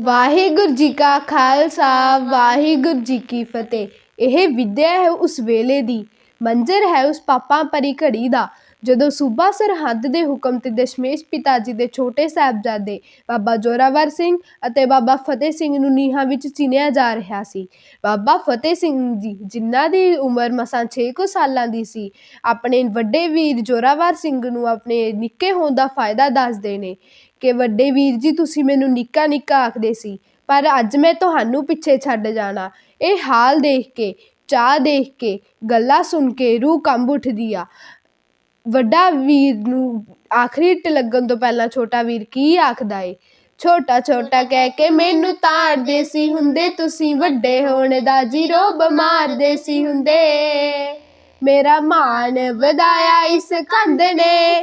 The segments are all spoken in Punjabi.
ਵਾਹਿਗੁਰੂ ਜੀ ਕਾ ਖਾਲਸਾ, ਵਾਹਿਗੁਰੂ ਜੀ ਕੀ ਫਤਿਹ। ਇਹ ਵਿਦਿਆ ਹੈ ਉਸ ਵੇਲੇ ਦੀ, ਮੰਜ਼ਰ ਹੈ ਉਸ ਪਾਪਾਂ ਭਰੀ ਘੜੀ ਦਾ। ਜਦੋਂ ਸੂਬਾ ਸਰਹੱਦ ਦੇ ਹੁਕਮ ਤੇ ਦਸ਼ਮੇਸ਼ ਪਿਤਾ ਜੀ ਦੇ ਛੋਟੇ ਸਾਹਿਬਜ਼ਾਦੇ ਬਾਬਾ ਜ਼ੋਰਾਵਰ ਸਿੰਘ ਅਤੇ ਬਾਬਾ ਫਤਿਹ ਸਿੰਘ ਨੂੰ ਨੀਹਾਂ ਵਿੱਚ ਚਿਣਿਆ ਜਾ ਰਿਹਾ ਸੀ। ਬਾਬਾ ਫਤਿਹ ਸਿੰਘ ਜੀ, ਜਿਨ੍ਹਾਂ ਦੀ ਉਮਰ ਮਸਾਂ ਛੇ ਕੁ ਸਾਲਾਂ ਦੀ ਸੀ, ਆਪਣੇ ਵੱਡੇ ਵੀਰ ਜ਼ੋਰਾਵਰ ਸਿੰਘ ਨੂੰ ਆਪਣੇ ਨਿੱਕੇ ਹੋਣ ਦਾ ਫਾਇਦਾ ਦੱਸਦੇ ਨੇ ਕਿ, ਵੱਡੇ ਵੀਰ ਜੀ, ਤੁਸੀਂ ਮੈਨੂੰ ਨਿੱਕਾ ਨਿੱਕਾ ਆਖਦੇ ਸੀ, ਪਰ ਅੱਜ ਮੈਂ ਤੁਹਾਨੂੰ ਪਿੱਛੇ ਛੱਡ ਜਾਣਾ। ਇਹ ਹਾਲ ਦੇਖ ਕੇ ਚਾਹ ਦੇਖ ਕੇ, ਗੱਲਾਂ ਸੁਣ ਕੇ ਰੂਹ ਕੰਬ ਉੱਠਦੀ ਆ। ਵੱਡਾ ਵੀਰ ਨੂੰ ਆਖਰੀ ਇੱਟ ਲੱਗਣ ਤੋਂ ਪਹਿਲਾਂ ਛੋਟਾ ਵੀਰ ਕੀ ਆਖਦਾ ਏ? ਛੋਟਾ ਛੋਟਾ ਕਹਿ ਕੇ ਮੈਨੂੰ ਤਾੜਦੇ ਸੀ ਹੁੰਦੇ, ਤੁਸੀਂ ਵੱਡੇ ਹੋਣ ਦਾ ਜੀਰੋ ਬਿਮਾਰਦੇ ਸੀ ਹੁੰਦੇ। ਮੇਰਾ ਮਾਣ ਵਧਾਇਆ ਇਸ ਕੰਧ ਨੇ,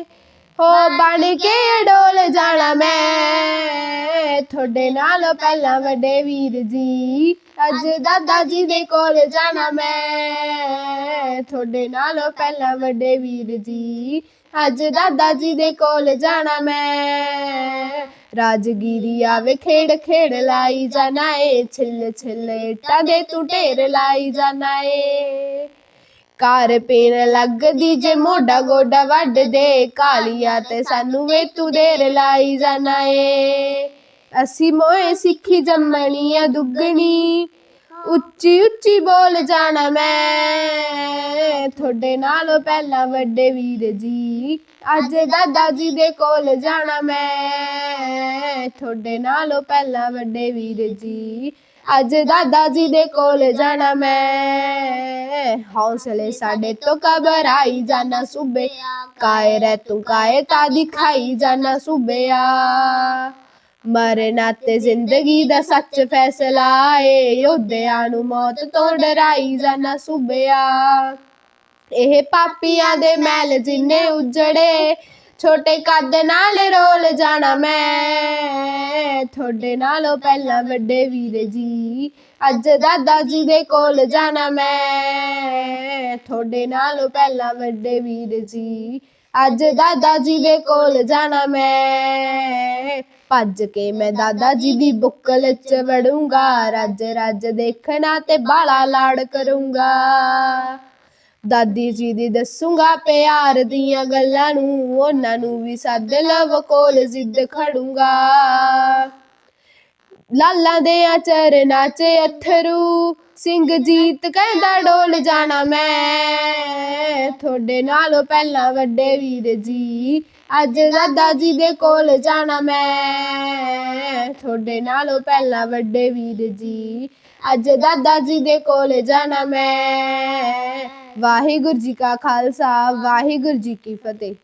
ਹੋ ਬਣ ਕੇ ਅਡੋਲ ਜਾਣਾ ਮੈਂ। ਤੁਹਾਡੇ ਨਾਲ ਪਹਿਲਾਂ ਵੱਡੇ ਵੀਰ ਜੀ। ਅੱਜ ਦਾਦਾ ਜੀ ਦੇ ਕੋਲ ਜਾਣਾ ਮੈਂ। ਤੁਹਾਡੇ ਨਾਲ ਪਹਿਲਾਂ ਵੱਡੇ ਵੀਰ ਜੀ। ਅੱਜ ਦਾਦਾ ਜੀ ਦੇ ਕੋਲ ਜਾਣਾ ਮੈਂ। ਰਾਜਗੀਰੀ ਆਵੇ ਖੇੜ ਖੇੜ ਲਾਈ ਜਾਣਾ ਏ। ਛਿੱਲ ਛਿੱਲ ਇੱਟਾਂ ਦੇ ਤੂੰ ਢੇਰ ਲਾਈ ਜਾਣਾ ਏ। ਕਾਰ ਪੀਣ ਲੱਗਦੀ ਜੇ ਮੋਢਾ ਗੋਡਾ ਵੱਢ ਦੇ। ਕਾਲੀਆ ਤੇ ਸਾਨੂੰ ਵੇ ਤੂੰ ਦੇਰ ਲਾਈ ਜਾਣਾ ਏ। ਅਸੀਂ ਮੋਏ ਸਿੱਖੀ ਜੰਮਣੀ ਆ ਦੁੱਗਣੀ ਉੱਚੀ ਉੱਚੀ ਬੋਲ ਜਾਣਾ ਮੈਂ ਤੁਹਾਡੇ ਨਾਲੋਂ ਪਹਿਲਾਂ ਵੱਡੇ ਵੀਰ ਜੀ ਅੱਜ ਦਾਦਾ ਜੀ ਦੇ ਕੋਲ ਜਾਣਾ ਮੈਂ ਤੁਹਾਡੇ ਨਾਲੋਂ ਪਹਿਲਾਂ ਵੱਡੇ ਵੀਰ ਜੀ ਅੱਜ ਦਾਦਾ ਜੀ ਦੇ ਕੋਲ ਜਾਣਾ ਮੈਂ ਹੌਸਲੇ ਸਾਡੇ ਤੋਂ ਘਬਰਾਈ ਜਾਣਾ ਸੁਬੇ ਕਾਇ ਰਹਿ ਤੂੰ ਕਾਇ ਤਾ ਦਿਖਾਈ ਜਾਣਾ ਸੁਬਿਆ ਮਰਨਾ ਤੇ ਜ਼ਿੰਦਗੀ ਦਾ ਸੱਚ ਫੈਸਲਾ ਏ। ਯੋਧਿਆਂ ਨੂੰ ਮੌਤ ਤੋਂ ਡਰਾਈ ਜਾਣਾ ਸੁਬਿਆ। ਇਹ ਪਾਪੀਆਂ ਦੇ ਮੈਲ ਜਿੰਨੇ ਉਜੜੇ। ਛੋਟੇ ਕੱਦ ਨਾਲ ਰੋਲ ਜਾਣਾ ਮੈਂ। ਤੁਹਾਡੇ ਨਾਲੋਂ ਪਹਿਲਾਂ ਵੱਡੇ ਵੀਰ ਜੀ, ਅੱਜ ਦਾਦਾ ਜੀ ਦੇ ਕੋਲ ਜਾਣਾ ਮੈਂ। ਤੁਹਾਡੇ ਨਾਲੋਂ ਪਹਿਲਾਂ ਵੱਡੇ ਵੀਰ ਜੀ ਅੱਜ ਦਾਦਾ ਜੀ ਦੇ ਕੋਲ ਜਾਣਾ ਮੈਂ। ਭੱਜ ਕੇ ਮੈਂ ਦਾਦਾ ਜੀ ਦੀ ਬੁੱਕਲ ਚ ਵੜੂੰਗਾ। ਰੱਜ ਰੱਜ ਦੇਖਣਾ ਤੇ ਬਾਲਾ ਲਾੜ ਕਰੂੰਗਾ। ਦਾਦੀ ਜੀ ਦੀ ਦੱਸੂਗਾ ਪਿਆਰ ਦੀਆਂ ਗੱਲਾਂ ਨੂੰ। ਉਹਨਾਂ ਨੂੰ ਵੀ ਸੱਦ ਲਵ ਕੋਲ ਜ਼ਿੱਦ ਖੜੂੰਗਾ। ਲਾਲਾਂ ਦੇ ਆ ਚਰਨਾਂ 'ਚ ਅਥਰੂ। ਸਿੰਘ ਜੀਤ ਕਹਿੰਦਾ ਡੋਲ ਜਾਣਾ ਮੈਂ। ਤੁਹਾਡੇ ਨਾਲੋਂ ਪਹਿਲਾਂ ਵੱਡੇ ਵੀਰ ਜੀ, ਅੱਜ ਦਾਦਾ ਜੀ ਦੇ ਕੋਲ ਜਾਣਾ ਮੈਂ। ਤੁਹਾਡੇ ਨਾਲੋਂ ਪਹਿਲਾਂ ਵੱਡੇ ਵੀਰ ਜੀ, ਅੱਜ ਦਾਦਾ ਜੀ ਦੇ ਕੋਲ ਜਾਣਾ ਮੈਂ। ਵਾਹਿਗੁਰੂ ਜੀ ਕਾ ਖਾਲਸਾ, ਵਾਹਿਗੁਰੂ ਜੀ ਕੀ ਫਤਿਹ।